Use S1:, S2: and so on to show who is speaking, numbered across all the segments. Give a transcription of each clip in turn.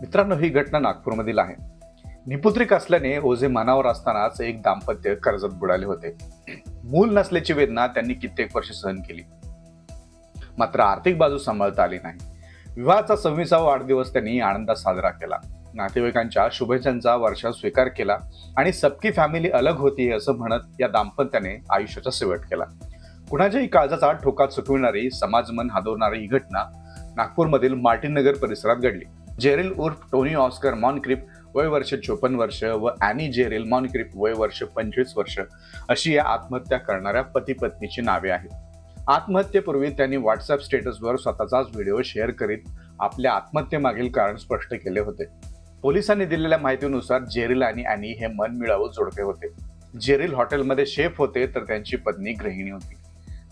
S1: मित्रांनो ही घटना नागपूरमधील आहे. निपुत्रिक असल्याने ओझे मनावर असतानाच एक दाम्पत्य कर्जात बुडाले होते. मूल नसल्याची वेदना त्यांनी कित्येक वर्ष सहन केली. मात्र आर्थिक बाजू सांभाळता आली नाही. विवाहाचा सव्वीसावा वाढदिवस त्यांनी आनंदात साजरा केला. नातेवाईकांच्या शुभेच्छांचा वर्षा स्वीकार केला आणि सबकी फॅमिली अलग होती असं म्हणत या दाम्पत्याने आयुष्याचा शेवट केला. कुणाच्याही काळजाचा ठोका चुकविणारी समाजमन हादवणारी ही घटना नागपूरमधील मार्टिनगर परिसरात घडली. जेरिल उर्फ टोनी ऑस्कर मॉनक्रिप वय वर्ष चोपन्न वर्ष व ॲनी जेरिल मॉनक्रिप वय वर्ष पंचवीस वर्ष अशी या आत्महत्या करणाऱ्या पती पत्नीची नावे आहेत. आत्महत्येपूर्वी त्यांनी व्हॉट्सअप स्टेटसवर स्वतःचाच व्हिडिओ शेअर करीत आपल्या आत्महत्येमागील कारण स्पष्ट केले होते. पोलिसांनी दिलेल्या माहितीनुसार जेरिल आणि ॲनी हे मनमिळावू जोडपे होते. जेरिल हॉटेलमध्ये शेफ होते तर त्यांची पत्नी गृहिणी होती.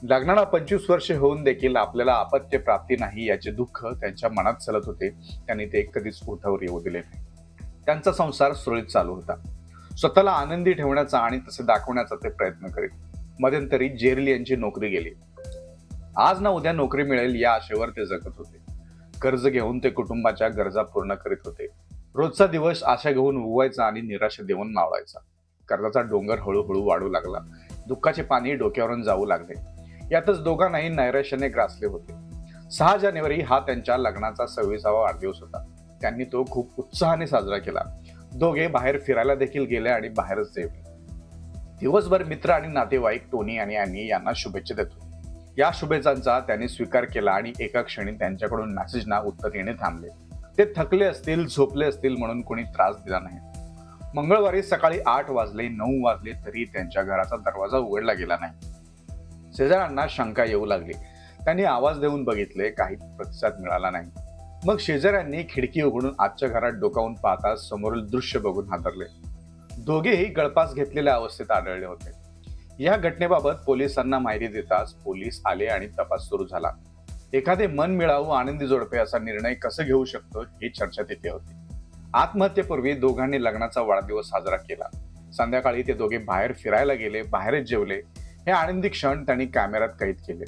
S1: लग्नाला पंचवीस वर्षे होऊन देखील आपल्याला अपत्य प्राप्ती नाही याचे दुःख त्यांच्या मनात चलत होते. त्यांनी ते कधीच ओठावर येऊ दिले नाही. त्यांचा संसार सुरळीत चालू होता. स्वतःला आनंदी ठेवण्याचा आणि तसे दाखवण्याचा ते प्रयत्न करीत. मध्यंतरी जेरली यांची नोकरी गेली. आज ना उद्या नोकरी मिळेल या आशेवर ते जगत होते. कर्ज घेऊन ते कुटुंबाच्या गरजा पूर्ण करीत होते. रोजचा दिवस आशा घेऊन उगवायचा आणि निराशा देऊन मावळायचा. कर्जाचा डोंगर हळूहळू वाढू लागला. दुःखाचे पाणी डोक्यावरून जाऊ लागले. यातच दोघांनाही नैराश्याने ग्रासले होते. सहा जानेवारी हा त्यांच्या लग्नाचा सव्वीसावा वाढदिवस होता. त्यांनी तो खूप उत्साहाने साजरा केला. दोघे बाहेर फिरायला देखील गेले आणि बाहेरच जेवले. दिवसभर मित्र आणि नातेवाईक टोनी आणि अॅनी यांना शुभेच्छा देतो. या शुभेच्छांचा त्यांनी स्वीकार केला आणि एका क्षणी त्यांच्याकडून मेसेजना उत्तर येणे थांबले. ते थकले असतील झोपले असतील म्हणून कोणी त्रास दिला नाही. मंगळवारी सकाळी आठ वाजले नऊ वाजले तरी त्यांच्या घराचा दरवाजा उघडला गेला नाही. शेजाऱ्यांना शंका येऊ लागली. त्यांनी आवाज देऊन बघितले काही प्रतिसाद मिळाला नाही. मग शेजाऱ्यांनी खिडकी उघडून आजच्या घरात डोकावून पाहता समोरील दृश्य बघून हादरले. दोघेही गळपास घेतलेल्या अवस्थेत आढळले होते. या घटनेबाबत पोलिसांना माहिती देताच पोलीस आले आणि तपास सुरू झाला. एखादे मन मिळावू आनंदी जोडपे असा निर्णय कसं घेऊ शकतो ही चर्चा तिथे होती. आत्महत्येपूर्वी दोघांनी लग्नाचा वाढदिवस साजरा केला. संध्याकाळी ते दोघे बाहेर फिरायला गेले बाहेरच जेवले. हे आनंदी क्षण त्यांनी कॅमेऱ्यात कैद केले.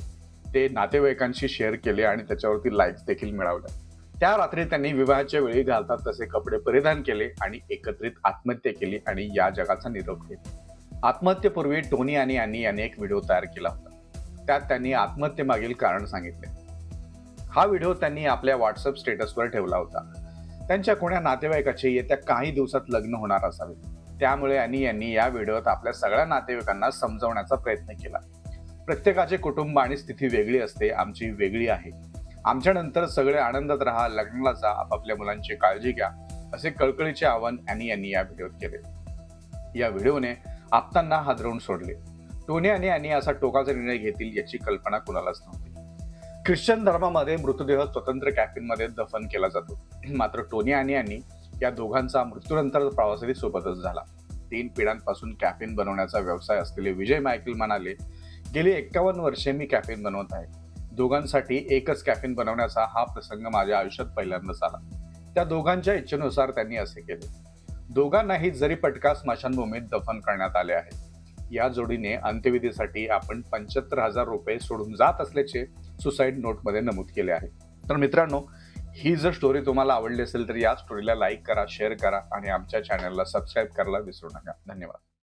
S1: ते नातेवाईकांशी शेअर केले आणि त्याच्यावरती लाईक्स देखील मिळवल्या. त्या रात्री त्यांनी विवाहाच्या वेळी घालतात तसे कपडे परिधान केले आणि एकत्रित आत्महत्या केली आणि या जगाचा निरोप घेतला. आत्महत्येपूर्वी टोनी आणि यांनी याने एक व्हिडिओ तयार केला होता. त्यात त्यांनी आत्महत्येमागील कारण सांगितले. हा व्हिडिओ त्यांनी आपल्या व्हॉट्सअप स्टेटसवर ठेवला होता. त्यांच्या कोण्या नातेवाईकाचे येत्या काही दिवसात लग्न होणार असावे त्यामुळे आणि यांनी या व्हिडिओत आपल्या सगळ्या नातेवाईकांना समजवण्याचा प्रयत्न केला. प्रत्येकाचे कुटुंब आणि स्थिती वेगळी असते आमची वेगळी आहे. आमच्यानंतर सगळे आनंदात राहा लग्नाला जा आपापल्या मुलांची काळजी घ्या असे कळकळीचे आवाहन अॅनी यांनी या व्हिडिओत केले. या व्हिडिओने आपतांना हादरवून सोडले. टोनी आणि यांनी असा टोकाचा निर्णय घेतील याची कल्पना कुणालाच नव्हती. ख्रिश्चन धर्मामध्ये मृतदेह स्वतंत्र कॅफिनमध्ये दफन केला जातो. मात्र टोनी आणि यांनी या दोघांचा मृत्यूनंतर प्रवासही सोबतच झाला. तीन पिढ्यांपासून कॅफिन बनवण्याचा व्यवसाय असलेले विजय मायकेल म्हणाले गेली एक्कावन्न वर्षे मी कॅफिन बनवत आहे. दोघांसाठी एकच कॅफिन बनवण्याचा हा प्रसंग माझ्या आयुष्यात पहिल्यांदाच आला त्या दोघांच्या इच्छेनुसार त्यांनी असे केले. दोघांनाही जरी पटका स्मशानभूमीत दफन करण्यात आले आहे. या जोडीने अंत्यविधीसाठी आपण पंच्याहत्तर हजार रुपये सोडून जात असल्याचे सुसाईड नोटमध्ये नमूद केले आहे. तर मित्रांनो ही जर स्टोरी तुम्हाला आवडली असेल तर या स्टोरीला लाईक करा शेअर करा आणि आमच्या चॅनलला सबस्क्राईब करायला विसरू नका. धन्यवाद.